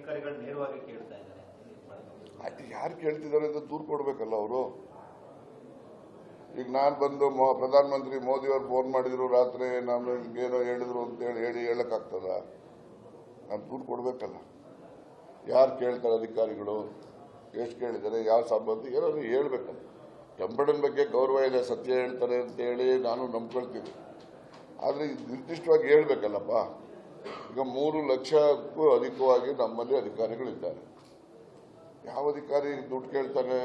ಅಧಿಕಾರಿಗಳು ನೇರವಾಗಿ ಕೇಳ್ತಾ ಇದ್ದಾರೆ. ಯಾರು ಕೇಳ್ತಿದ್ದಾರೆ ಅಂತ ದೂರು ಕೊಡ್ಬೇಕಲ್ಲ ಅವರು? ಈಗ ನಾನು ಬಂದು ಪ್ರಧಾನಮಂತ್ರಿ ಮೋದಿ ಅವರು ಫೋನ್ ಮಾಡಿದ್ರು ರಾತ್ರಿ, ನಾನು ಏನೋ ಹೇಳಿದ್ರು ಅಂತೇಳಿ ಹೇಳಿ ಹೇಳಕ್ಕಾಗ್ತದ? ನಾನು ದೂರು ಕೊಡ್ಬೇಕಲ್ಲ. ಯಾರು ಕೇಳ್ತಾರೆ ಅಧಿಕಾರಿಗಳು? ಎಷ್ಟು ಕೇಳಿದ್ದಾರೆ? ಯಾವ ಸಂಬಂಧ? ಏನಾದ್ರು ಹೇಳ್ಬೇಕಲ್ಲ. ಕೆಂಪಡನ್ ಬಗ್ಗೆ ಗೌರವ ಇದೆ, ಸತ್ಯ ಹೇಳ್ತಾರೆ ಅಂತೇಳಿ ನಾನು ನಂಬ್ಕೊಳ್ತೀನಿ. ಆದರೆ ನಿರ್ದಿಷ್ಟವಾಗಿ ಹೇಳ್ಬೇಕಲ್ಲಪ್ಪ. ಈಗ ಮೂರು ಲಕ್ಷಕ್ಕೂ ಅಧಿಕವಾಗಿ ನಮ್ಮಲ್ಲಿ ಅಧಿಕಾರಿಗಳಿದ್ದಾರೆ. ಯಾವ ಅಧಿಕಾರಿ ದುಡ್ಡು ಕೇಳ್ತಾನೆ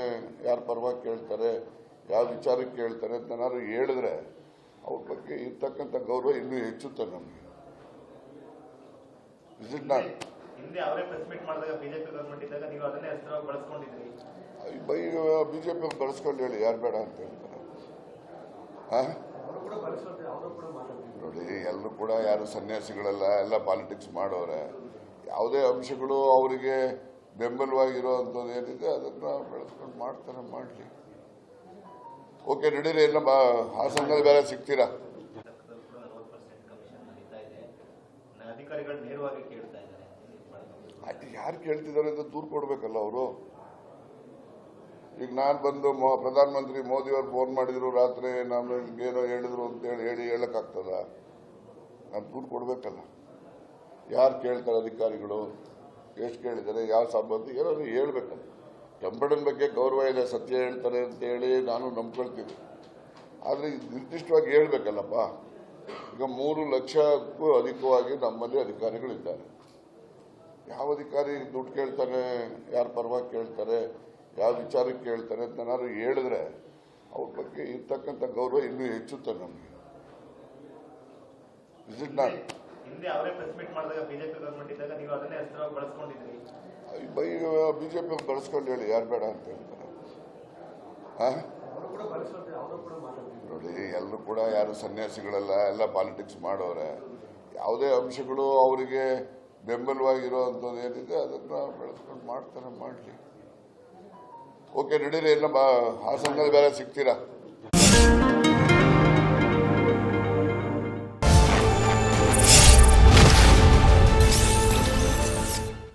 ಯಾರ ಪರವಾಗಿ ಕೇಳ್ತಾರೆ ಯಾವ ವಿಚಾರಕ್ಕೆ ಕೇಳ್ತಾರೆ ಅಂತ ಏನಾದ್ರು ಹೇಳಿದ್ರೆ ಅವ್ರ ಬಗ್ಗೆ ಇರ್ತಕ್ಕಂಥ ಗೌರವ ಇನ್ನೂ ಹೆಚ್ಚುತ್ತೆ ನಮಗೆ. ಬಿಜೆಪಿ ಬಳಸ್ಕೊಂಡು ಹೇಳಿ ಯಾರು ಬೇಡ ಅಂತ ಹೇಳ್ತಾರೆ? ನೋಡಿ ಎಲ್ಲರೂ ಕೂಡ ಯಾರು ಸನ್ಯಾಸಿಗಳೆಲ್ಲ ಎಲ್ಲ ಪಾಲಿಟಿಕ್ಸ್ ಮಾಡೋರೆ. ಯಾವುದೇ ಅಂಶಗಳು ಅವರಿಗೆ ಬೆಂಬಲವಾಗಿರೋ ಅಂಥದ್ದು ಏನಿದೆ ಅದನ್ನ ಬೆಳೆಸ್ಕೊಂಡು ಮಾಡ್ತಾರೆ ಮಾಡಲಿ. ಓಕೆ ನಡೀರಿ ಎಲ್ಲ ಬಾ ಹಾಸನದಲ್ಲಿ ಬೇರೆ ಸಿಗ್ತೀರಾ? ಯಾರು ಕೇಳ್ತಿದ್ದಾರೆ ಅಂತ ದೂರು ಕೊಡ್ಬೇಕಲ್ಲ ಅವರು? ಈಗ ನಾನು ಬಂದು ಪ್ರಧಾನಮಂತ್ರಿ ಮೋದಿ ಅವ್ರು ಫೋನ್ ಮಾಡಿದ್ರು ರಾತ್ರಿ, ನಾನು ಏನೋ ಹೇಳಿದ್ರು ಅಂತೇಳಿ ಹೇಳಿ ಹೇಳಕ್ಕಾಗ್ತದ? ನಾನು ದುಡ್ಡು ಕೊಡಬೇಕಲ್ಲ. ಯಾರು ಕೇಳ್ತಾರೆ ಅಧಿಕಾರಿಗಳು? ಎಷ್ಟು ಕೇಳಿದ್ದಾರೆ? ಯಾವ ಸಂಬಂಧ? ಏನಾದ್ರು ಹೇಳ್ಬೇಕಲ್ಲ. ಕೆಂಪಡನ್ ಬಗ್ಗೆ ಗೌರವ ಇದೆ, ಸತ್ಯ ಹೇಳ್ತಾರೆ ಅಂತೇಳಿ ನಾನು ನಂಬ್ಕೊಳ್ತೀನಿ. ಆದರೆ ನಿರ್ದಿಷ್ಟವಾಗಿ ಹೇಳ್ಬೇಕಲ್ಲಪ್ಪ. ಈಗ ಮೂರು ಲಕ್ಷಕ್ಕೂ ಅಧಿಕವಾಗಿ ನಮ್ಮಲ್ಲಿ ಅಧಿಕಾರಿಗಳಿದ್ದಾರೆ. ಯಾವ ಅಧಿಕಾರಿ ದುಡ್ಡು ಕೇಳ್ತಾನೆ ಯಾರ ಪರವಾಗಿ ಕೇಳ್ತಾರೆ? ಯಾವ ವಿಚಾರಕ್ಕೆ ಕೇಳ್ತಾರೆ ಅಂತ ಏನಾದ್ರು ಹೇಳಿದ್ರೆ ಅವ್ರ ಬಗ್ಗೆ ಇರ್ತಕ್ಕಂಥ ಗೌರವ ಇನ್ನೂ ಹೆಚ್ಚುತ್ತೆ ನಮಗೆ. ವಿಸಿಟ್ ನಾಟ್ ಬಿಜೆಪಿ ಬೈ ಬಳಸ್ಕೊಂಡು ಹೇಳಿ ಯಾರು ಬೇಡ ಅಂತ ಹೇಳ್ತಾರೆ? ನೋಡಿ ಎಲ್ಲರೂ ಕೂಡ ಯಾರು ಸನ್ಯಾಸಿಗಳೆಲ್ಲ ಎಲ್ಲ ಪಾಲಿಟಿಕ್ಸ್ ಮಾಡೋರೆ. ಯಾವುದೇ ಅಂಶಗಳು ಅವರಿಗೆ ಬೆಂಬಲವಾಗಿರೋ ಅಂಥದ್ದು ಏನಿದೆ ಅದನ್ನ ಬೆಳೆಸ್ಕೊಂಡು ಮಾಡ್ತಾರೆ ಮಾಡಲಿ. ಓಕೆ ನಡೀರಿ ಎಲ್ಲ ಹಾಸನದಲ್ಲಿ ಬೇರೆ ಸಿಗ್ತೀರಾ?